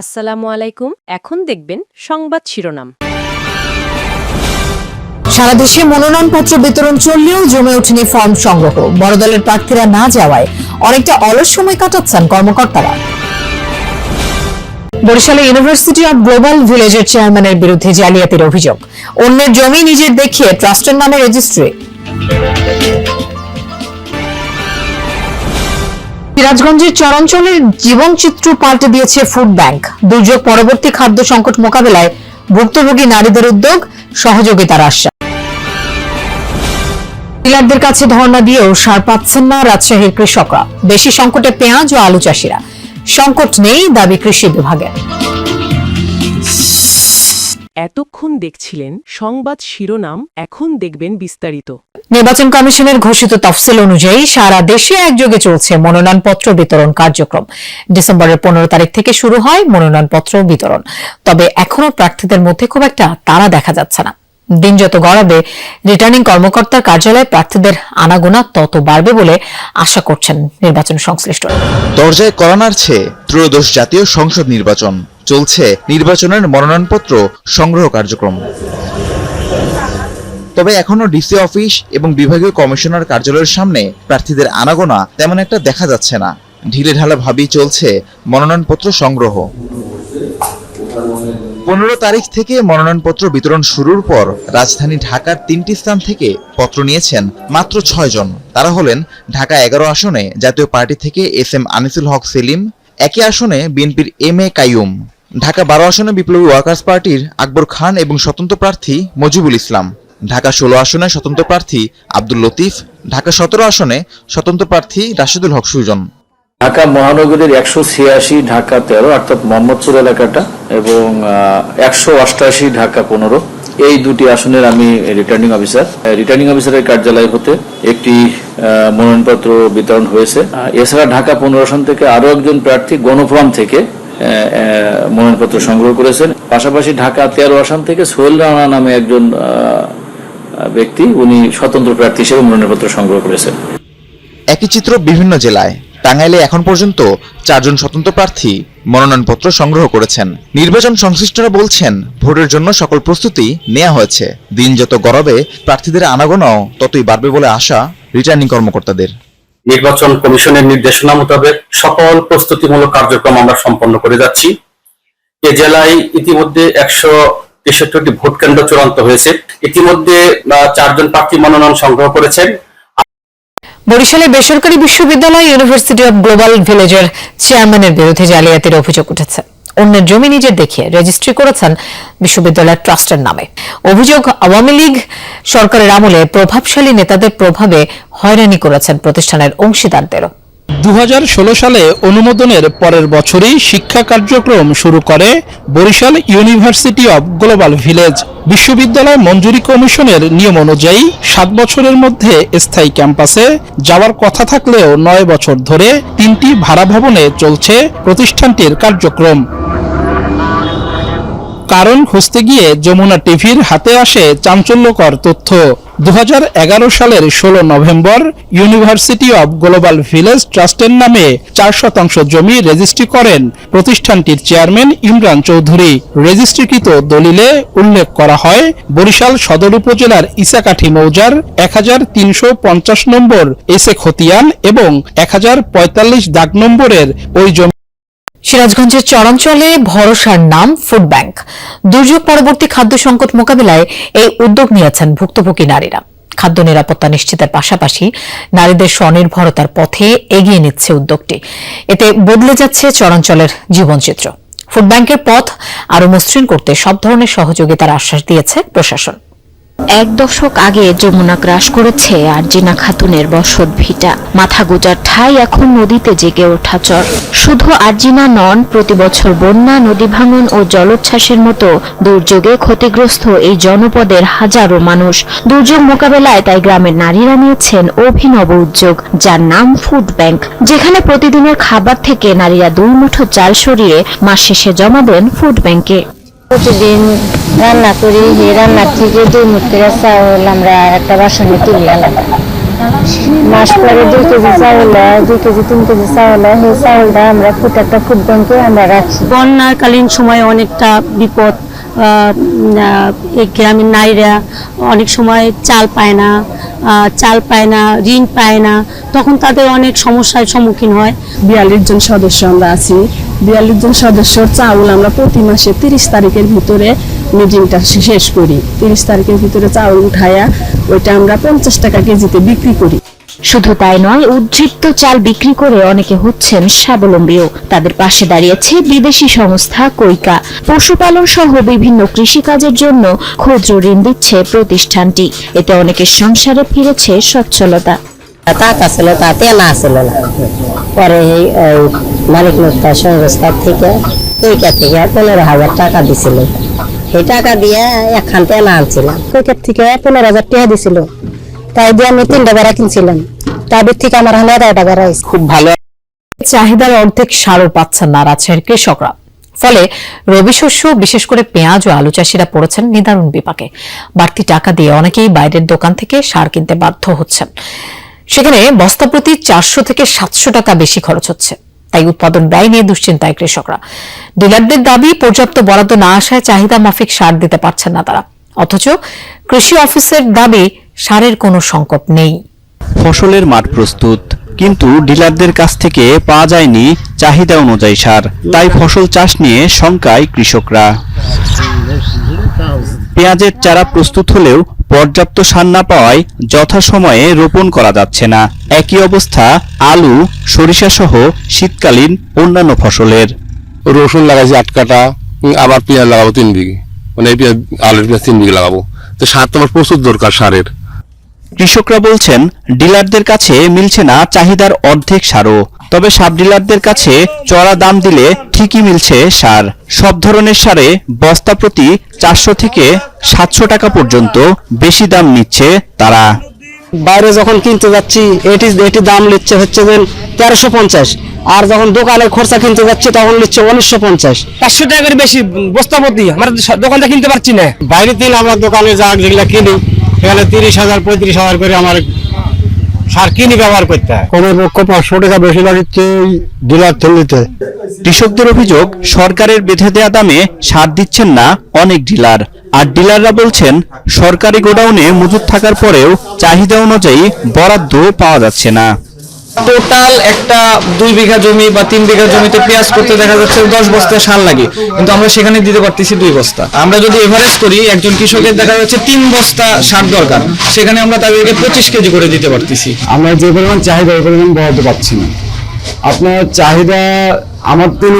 আসসালামু আলাইকুম। এখন দেখবেন সংবাদ শিরোনাম। সারা দেশে মনোনয়নপত্র বিতরণ চললেও জমে ওঠেনি ফর্ম সংগ্রহ। বড় দলের প্রার্থীরা না যাওয়ায় অনেকটা অলস সময় কাটাচ্ছেন কর্মকর্তারা। বরিশালে ইউনিভার্সিটি অব গ্লোবাল ভিলেজের চেয়ারম্যানের বিরুদ্ধে জালিয়াতির অভিযোগ। অন্যের জমি নিজের দেখিয়ে ট্রাস্টের নামে রেজিস্ট্রি। সিরাজগঞ্জের চরাঞ্চলের জীবনচিত্র পাল্টে দিয়েছে ফুড ব্যাংক দুর্যোগ পরবর্তী খাদ্য সংকট মোকাবেলায় ভুক্তভোগী নারীদের উদ্যোগ, সহযোগিতার আশ্বাস ডিলারদের কাছে ধর্ণা দিয়েও সার পাচ্ছেন না রাজশাহীর কৃষকরা। বেশি সংকটে পেঁয়াজ ও আলু চাষিরা। সংকট নেই দাবি কৃষি বিভাগের। এতক্ষণ দেখছিলেন সংবাদ শিরোনাম এখন দেখবেন বিস্তারিত। নির্বাচন কমিশনের ঘোষিত তফসিল অনুযায়ী সারা দেশে একযোগে চলছে মনোনয়নপত্র বিতরণ কার্যক্রম। ডিসেম্বরের পনেরো তারিখ থেকে শুরু হয় মনোনয়নপত্র বিতরণ। তবে এখনও প্রার্থীদের মধ্যে খুব একটা তারা দেখা যাচ্ছে না। দিন যত গড়াবে রিটার্নিং কর্মকর্তার কার্যালয়ে প্রার্থীদের আনাগোনা তত বাড়বে বলে আশা করছেন নির্বাচন সংশ্লিষ্টরা। দরজায় করা নাড়ছে ত্রয়োদশ জাতীয় সংসদ নির্বাচন। চলছে নির্বাচনের মনোনয়নপত্র সংগ্রহ কার্যক্রম। তবে এখনও ডিসি অফিস এবং বিভাগীয় কমিশনার কার্যালয়ের সামনে প্রার্থীদের আনাগোনা তেমন একটা দেখা যাচ্ছে না। ঢিলে ভাবেই চলছে মনোনয়নপত্র সংগ্রহ। পনেরো তারিখ থেকে মনোনয়নপত্র বিতরণ শুরুর পর রাজধানী ঢাকার তিনটি স্থান থেকে পত্র নিয়েছেন মাত্র ছয় জন। তারা হলেন ঢাকা এগারো আসনে জাতীয় পার্টি থেকে এস এম আনিসুল হক সেলিম, একই আসনে বিএনপির এম এ কাইয়ুম। ঢাকা বারো আসনে বিপ্লবী ওয়ার্কার্স পার্টির আকবর খান এবং স্বতন্ত্র প্রার্থী মজিবুল ইসলাম। ঢাকা ষোলো আসনে স্বতন্ত্র প্রার্থী আব্দুল লতিফ, ঢাকা সতেরো আসনে স্বতন্ত্র প্রার্থী রাশিদুল হক সুজন। ঢাকা মহানগরীর একশো ছিয়াশি, ঢাকা তেরো, অর্থাৎ মোহাম্মদপুর এলাকাটা, এবং একশো অষ্টাশি, ঢাকা পনেরো। এই দুটি আসনের আমি রিটার্নিং অফিসার রিটার্নিং অফিসারের কার্যালয় হতে একটি মনোনয়নপত্র বিতরণ হয়েছে। এছাড়া ঢাকা পনেরো আসন থেকে আরও একজন প্রার্থী গণফোরাম থেকে মনোনয়নপত্র সংগ্রহ করেছেন। পাশাপাশি ঢাকা তেরো আসন থেকে সোহেল রানা নামে একজন ব্যক্তি, উনি স্বতন্ত্র প্রার্থী হিসেবে মনোনয়নপত্র সংগ্রহ করেছেন। একই চিত্র বিভিন্ন জেলায়। টাঙ্গাইলে এখন পর্যন্ত চারজন স্বতন্ত্র প্রার্থী মনোনয়নপত্র সংগ্রহ করেছেন। নির্বাচন সংশ্লিষ্টরা বলছেন, ভোটের জন্য সকল প্রস্তুতি নেওয়া হয়েছে। দিন যত গড়াবে, প্রার্থীদের আনাগোনাও ততই বাড়বে বলে আশা রিটার্নিং কর্মকর্তাদের। নির্বাচন কমিশনের নির্দেশনা মোতাবেক সকল প্রস্তুতিমূলক কার্যক্রম আমরা সম্পন্ন করে যাচ্ছি। এ জেলায় ইতিমধ্যে একশো তেষট্টি ভোট কেন্দ্র চূড়ান্ত হয়েছে। ইতিমধ্যে চারজন প্রার্থী মনোনয়ন সংগ্রহ করেছেন। বরিশালে বেসরকারি বিশ্ববিদ্যালয় ইউনিভার্সিটি অব গ্লোবাল ভিলেজের চেয়ারম্যানের বিরুদ্ধে জালিয়াতির অভিযোগ উঠেছে। অন্যের জমি নিজে দেখিয়ে রেজিস্ট্রি করেছেন বিশ্ববিদ্যালয়ের ট্রাস্টের নামে। অভিযোগ আওয়ামী লীগ সরকারের আমলে প্রভাবশালী নেতাদের প্রভাবে হয়রানি করেছেন প্রতিষ্ঠানের অংশীদারদেরও। দু হাজার ষোলো সালে অনুমোদনের পরের বছরই শিক্ষা কার্যক্রম শুরু করে Barishal university of global village বিশ্ববিদ্যালয় মঞ্জুরি কমিশনের নিয়ম অনুযায়ী সাত বছরের মধ্যে স্থায়ী ক্যাম্পাসে যাওয়ার কথা থাকলেও নয় বছর ধরে তিনটি ভাড়া ভবনে চলছে প্রতিষ্ঠানটির কার্যক্রম। কারণ খুঁজতে গিয়ে যমুনা টিভির হাতে আসে চাঞ্চল্যকর তথ্য। দু হাজার এগারো সালের ষোলো November university of global village ট্রাস্টের নামে চার শতাংশ জমি রেজিস্ট্রি করেন প্রতিষ্ঠানটির চেয়ারম্যান ইমরান চৌধুরী। রেজিস্ট্রিকৃত দলিলে উল্লেখ করা হয়, বরিশাল সদর উপজেলার ইসাকাঠি মৌজার এক হাজার তিনশো পঞ্চাশ নম্বর এসে খতিয়ান এবং এক হাজার পঁয়তাল্লিশ দাগ নম্বরের ওই জমি সিরাজগঞ্জের চরাঞ্চলে ভরসার নাম ফুড ব্যাংক দুর্যোগ পরবর্তী খাদ্য সংকট মোকাবিলায় এই উদ্যোগ নিয়েছেন ভুক্তভোগী নারীরা। খাদ্য নিরাপত্তা নিশ্চিতের পাশাপাশি নারীদের স্বনির্ভরতার পথে এগিয়ে নিচ্ছে উদ্যোগটি। এতে বদলে যাচ্ছে চরাঞ্চলের জীবনচিত্র। ফুড ব্যাংকের পথ আরও মসৃণ করতে সব ধরনের সহযোগিতার আশ্বাস দিয়েছে প্রশাসন। এক দশক আগে যমুনা গ্রাস করেছে আরজিনা খাতুনের বসত ভিটা। মাথা গোজার ঠাই এখন নদীতে জেগে ওঠা চর। শুধু আরজিনা নন, প্রতি বছর বন্যা, নদী ভাঙন ও জলোচ্ছ্বাসের মতো দুর্যোগে ক্ষতিগ্রস্ত এই জনপদের হাজারো মানুষ। দুর্যোগ মোকাবেলায় তাই গ্রামের নারীরা নিয়েছেন অভিনব উদ্যোগ, যার নাম ফুড ব্যাংক, যেখানে প্রতিদিনের খাবার থেকে নারীরা দুই মুঠো চাল সরিয়ে মাস শেষে জমা দেন ফুড ব্যাংকে। প্রতিদিন রান্না করি এই রান্নার থেকে দুই মুঠের চাউল আমরা একটা বাসনে তুলি আলাদা মাস পরে দুই কেজি চাউল হয়, দুই কেজি তিন কেজি চাউল হয়, সেই চাউলটা আমরা প্রত্যেকটা ফুড ব্যাংকে আমরা রাখছি বন্যাকালীন সময়ে অনেকটা বিপদ এই গ্রামের নারীরা অনেক সময় চাল পায় না চাল পায় না ঋণ পায় না তখন তাদের অনেক সমস্যার সম্মুখীন হয়। বিয়াল্লিশ জন সদস্য আমরা আছি। বিয়াল্লিশ জন সদস্যর চাউল আমরা প্রতি মাসে তিরিশ তারিখের ভিতরে মিটিংটা শেষ করি। তিরিশ তারিখের ভিতরে চাউল উঠায়া ওইটা আমরা পঞ্চাশ টাকা কেজিতে বিক্রি করি। শুধু তাই নয় উদ্বৃত্ত চাল বিক্রি করে অনেকে হচ্ছেন স্বাবলম্বীও। তাদের পাশে দাঁড়িয়েছে বিদেশি সংস্থা কৈকা। পশুপালন সহ বিভিন্ন কৃষিকাজের জন্য ক্ষুদ্র ঋণ দিচ্ছে প্রতিষ্ঠানটি। এতে অনেকের সংসারে ফিরেছে সচ্ছলতা। টাকা ছিল তাতে না ছিল না। পরে মালিক মুক্তা সংস্থা থেকে কৈকা থেকে পনেরো হাজার টাকা দিছিল। সেই টাকা দিয়ে একখান তেনা আনছিলাম। কৈকার থেকে পনেরো হাজার টাকা দিছিল। তাই দিয়ে আমি তিনটা বেড়া কিনছিলাম। তাদের থেকে আমার হাজার টাকা বেড়া খুব ভালো। চাহিদার অর্ধেক সারও পাচ্ছেন না রাজশাহীর কৃষকরা। ফলে রবি শস্য বিশেষ করে পেঁয়াজ ও আলু চাষিরা পড়েছেন নিদারুণ বিপাকে। বাড়তি টাকা দিয়ে অনেকেই বাইরের দোকান থেকে সার কিনতে বাধ্য হচ্ছেন। সেখানে বস্তা প্রতি চারশো থেকে সাতশো টাকা বেশি খরচ হচ্ছে। তাই উৎপাদন ব্যয় নিয়ে দুশ্চিন্তায় কৃষকরা। ডিলারদের দাবি, পর্যাপ্ত বরাদ্দ না আসায় চাহিদা মাফিক সার দিতে পারছেন না তারা। অথচ কৃষি অফিসের দাবি, সারের কোনো সংকট নেই। ফসলের মাঠ প্রস্তুত, কিন্তু ডিলারদের কাছ থেকে পাওয়া যায়নি চাহিদা অনুযায়ী সার। তাই ফসল চাষ নিয়ে শঙ্কায় কৃষকরা। পেঁয়াজের চারা প্রস্তুত হলেও পর্যাপ্ত সার না পাওয়ায় যথাসময়ে রোপণ করা যাচ্ছে না। একই অবস্থা আলু সরিষা সহ শীতকালীন অন্যান্য ফসলের। রসুন লাগাইছি আট কাটা আবার পেঁয়াজ লাগাবো তিন বিঘে। মানে পেঁয়াজ আলুর পেঁয়াজ তিন বিঘে লাগাবো। তো সার তো আমার প্রচুর দরকার সারের। কৃষকরা বলছেন ডিলারদের কাছে মিলছে না চাহিদার অর্ধেক সারও। তবে সাব ডিলারদের কাছে চড়া দাম দিলে ঠিকই মিলছে সার। সব ধরনের সারে বস্তা প্রতি চারশো থেকে সাতশো টাকা পর্যন্ত বেশি দাম নিচ্ছে তারা। বাইরে যখন কিনতে যাচ্ছি এটি এটি দাম নিচ্ছে হচ্ছে যে তেরোশো পঞ্চাশ। আর যখন দোকানের খরচা কিনতে যাচ্ছে তখন নিচ্ছে উনিশশো পঞ্চাশ। পাঁচশো টাকার করে বেশি বস্তাপতি আমরা দোকানটা কিনতে পারছি না। বাইরে দিন আমরা দোকানে যা যেগুলা কিনি সেখানে তিরিশ হাজার পঁয়ত্রিশ হাজার করে আমার সার কিনি ব্যবহার করতে হয়? কমের পক্ষ পাঁচশো টাকা বেশি লাগছে ডিলার থলিতে। কৃষকদের অভিযোগ সরকারের বেঁধে দেয়া দামে সার দিচ্ছেন না অনেক ডিলার। আর ডিলাররা বলছেন সরকারি গোডাউনে মজুত থাকার পরেও চাহিদা অনুযায়ী বরাদ্দ পাওয়া যাচ্ছে না। টোটাল একটা দুই বিঘা জমি বা তিন বিঘা জমিতে পেঁয়াজ করতে দেখা যাচ্ছে দশ বস্তা সার লাগে। কিন্তু আমরা সেখানে দিতে পারতেছি দুই বস্তা। আমরা যদি এভারেজ করি, একজন কৃষকের দেখা যাচ্ছে তিন বস্তা সার দরকার। সেখানে আমরা তাদেরকে পঁচিশ কেজি করে দিতে পারতেছি। আমরা যে পরিমাণ চাহিদা ওই পরিমাণ বরাদ্দ পারছি না। আপনার চাহিদা আমার তিন